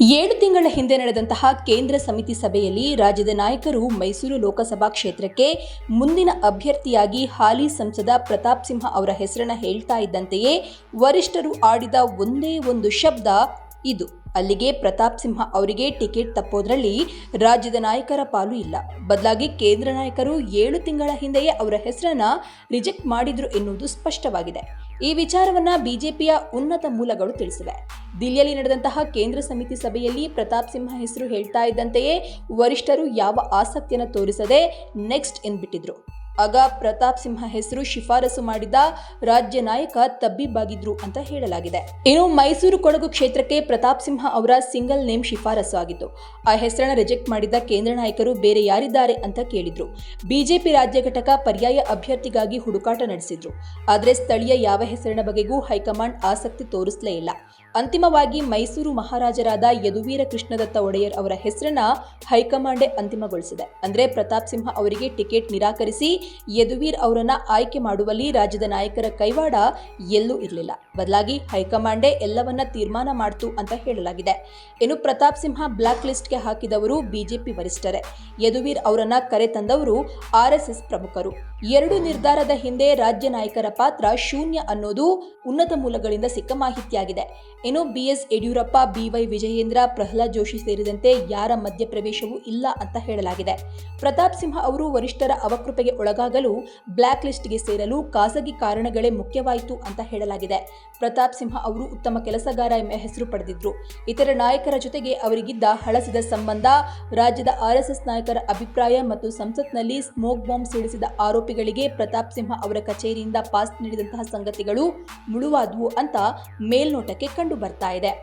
ಏಳು ತಿಂಗಳ ಹಿಂದೆ ನಡೆದಂತಹ ಕೇಂದ್ರ ಸಮಿತಿ ಸಭೆಯಲ್ಲಿ ರಾಜ್ಯದ ನಾಯಕರು ಮೈಸೂರು ಲೋಕಸಭಾ ಕ್ಷೇತ್ರಕ್ಕೆ ಮುಂದಿನ ಅಭ್ಯರ್ಥಿಯಾಗಿ ಹಾಲಿ ಸಂಸದ ಪ್ರತಾಪ್ ಸಿಂಹ ಅವರ ಹೆಸರನ್ನು ಹೇಳ್ತಾ ಇದ್ದಂತೆಯೇ ವರಿಷ್ಠರು ಆಡಿದ ಒಂದೇ ಒಂದು ಶಬ್ದ ಇದು. ಅಲ್ಲಿಗೆ ಪ್ರತಾಪ್ ಸಿಂಹ ಅವರಿಗೆ ಟಿಕೆಟ್ ತಪ್ಪೋದ್ರಲ್ಲಿ ರಾಜ್ಯದ ನಾಯಕರ ಪಾಲು ಇಲ್ಲ. ಬದಲಾಗಿ ಕೇಂದ್ರ ನಾಯಕರು ಏಳು ತಿಂಗಳ ಹಿಂದೆಯೇ ಅವರ ಹೆಸರನ್ನ ರಿಜೆಕ್ಟ್ ಮಾಡಿದ್ರು ಎನ್ನುವುದು ಸ್ಪಷ್ಟವಾಗಿದೆ. ಈ ವಿಚಾರವನ್ನ ಬಿಜೆಪಿಯ ಉನ್ನತ ಮೂಲಗಳು ತಿಳಿಸಿವೆ. ದಿಲ್ಲಿಯಲ್ಲಿ ನಡೆದಂತಹ ಕೇಂದ್ರ ಸಮಿತಿ ಸಭೆಯಲ್ಲಿ ಪ್ರತಾಪ್ ಸಿಂಹ ಹೆಸರು ಹೇಳ್ತಾ ಇದ್ದಂತೆಯೇ ವರಿಷ್ಠರು ಯಾವ ಆಸಕ್ತಿಯನ್ನು ತೋರಿಸದೆ ನೆಕ್ಸ್ಟ್ ಎಂದ್ಬಿಟ್ಟಿದ್ರು. ಆಗ ಪ್ರತಾಪ್ ಸಿಂಹ ಹೆಸರು ಶಿಫಾರಸು ಮಾಡಿದ ರಾಜ್ಯ ನಾಯಕ ತಬ್ಬಿಬ್ಬಾಗಿದ್ರು ಅಂತ ಹೇಳಲಾಗಿದೆ. ಇನ್ನು ಮೈಸೂರು ಕೊಡಗು ಕ್ಷೇತ್ರಕ್ಕೆ ಪ್ರತಾಪ್ ಸಿಂಹ ಅವರ ಸಿಂಗಲ್ ನೇಮ್ ಶಿಫಾರಸು ಆಗಿತ್ತು ಆ ಹೆಸರನ್ನ ರಿಜೆಕ್ಟ್ ಮಾಡಿದ ಕೇಂದ್ರ ನಾಯಕರು ಬೇರೆ ಯಾರಿದ್ದಾರೆ ಅಂತ ಕೇಳಿದ್ರು. ಬಿಜೆಪಿ ರಾಜ್ಯ ಘಟಕ ಪರ್ಯಾಯ ಅಭ್ಯರ್ಥಿಗಾಗಿ ಹುಡುಕಾಟ ನಡೆಸಿದ್ರು. ಆದರೆ ಸ್ಥಳೀಯ ಯಾವ ಹೆಸರಿನ ಬಗೆಗೂ ಹೈಕಮಾಂಡ್ ಆಸಕ್ತಿ ತೋರಿಸಲೇ ಇಲ್ಲ. ಅಂತಿಮವಾಗಿ ಮೈಸೂರು ಮಹಾರಾಜರಾದ ಯದುವೀರ ಕೃಷ್ಣದತ್ತ ಒಡೆಯರ್ ಅವರ ಹೆಸರನ್ನ ಹೈಕಮಾಂಡೇ ಅಂತಿಮಗೊಳಿಸಿದೆ. ಅಂದ್ರೆ ಪ್ರತಾಪ್ ಸಿಂಹ ಅವರಿಗೆ ಟಿಕೆಟ್ ನಿರಾಕರಿಸಿ ಯದುವೀರ್ ಅವರನ್ನ ಆಯ್ಕೆ ಮಾಡುವಲ್ಲಿ ರಾಜ್ಯದ ನಾಯಕರ ಕೈವಾಡ ಎಲ್ಲೂ ಇರಲಿಲ್ಲ. ಬದಲಾಗಿ ಹೈಕಮಾಂಡೇ ಎಲ್ಲವನ್ನ ತೀರ್ಮಾನ ಮಾಡ್ತು ಅಂತ ಹೇಳಲಾಗಿದೆ. ಇನ್ನು ಪ್ರತಾಪ್ ಸಿಂಹ ಬ್ಲಾಕ್ ಲಿಸ್ಟ್ಗೆ ಹಾಕಿದವರು ಬಿಜೆಪಿ ವರಿಷ್ಠರೇ. ಯದುವೀರ್ ಅವರನ್ನ ಕರೆ ತಂದವರು ಆರ್ಎಸ್ಎಸ್ ಪ್ರಮುಖರು. ಎರಡು ನಿರ್ಧಾರದ ಹಿಂದೆ ರಾಜ್ಯ ನಾಯಕರ ಪಾತ್ರ ಶೂನ್ಯ ಅನ್ನೋದು ಉನ್ನತ ಮೂಲಗಳಿಂದ ಸಿಕ್ಕ ಮಾಹಿತಿಯಾಗಿದೆ. ಇನ್ನು ಬಿಎಸ್ ಯಡಿಯೂರಪ್ಪ ಬಿವೈ ವಿಜಯೇಂದ್ರ, ಪ್ರಹ್ಲಾದ್ ಜೋಶಿ ಸೇರಿದಂತೆ ಯಾರ ಮಧ್ಯಪ್ರವೇಶವೂ ಇಲ್ಲ ಅಂತ ಹೇಳಲಾಗಿದೆ. ಪ್ರತಾಪ್ ಸಿಂಹ ಅವರು ವರಿಷ್ಠರ ಅವಕೃಪೆಗೆ ಒಳಗಾಗಲು ಬ್ಲ್ಯಾಕ್ ಲಿಸ್ಟ್ಗೆ ಸೇರಲು ಖಾಸಗಿ ಕಾರಣಗಳೇ ಮುಖ್ಯವಾಯಿತು ಅಂತ ಹೇಳಲಾಗಿದೆ. ಪ್ರತಾಪ್ ಸಿಂಹ ಅವರು ಉತ್ತಮ ಕೆಲಸಗಾರ ಎಂಬ ಹೆಸರು ಪಡೆದಿದ್ರು. ಇತರ ನಾಯಕರ ಜೊತೆಗೆ ಅವರಿಗಿದ್ದ ಹಳಸಿದ ಸಂಬಂಧ, ರಾಜ್ಯದ ಆರ್ಎಸ್ಎಸ್ ನಾಯಕರ ಅಭಿಪ್ರಾಯ ಮತ್ತು ಸಂಸತ್ನಲ್ಲಿ ಸ್ಮೋಕ್ ಬಾಂಬ್ ಸಿಡಿಸಿದ ಆರೋಪಿಗಳಿಗೆ ಪ್ರತಾಪ್ ಸಿಂಹ ಅವರ ಕಚೇರಿಯಿಂದ ಪಾಸ್ ನೀಡಿದಂತಹ ಸಂಗತಿಗಳು ಮುಳುವಾದವು ಅಂತ ಮೇಲ್ನೋಟಕ್ಕೆ ಕಂಡು ಬರ್ತಾ ಇದೆ.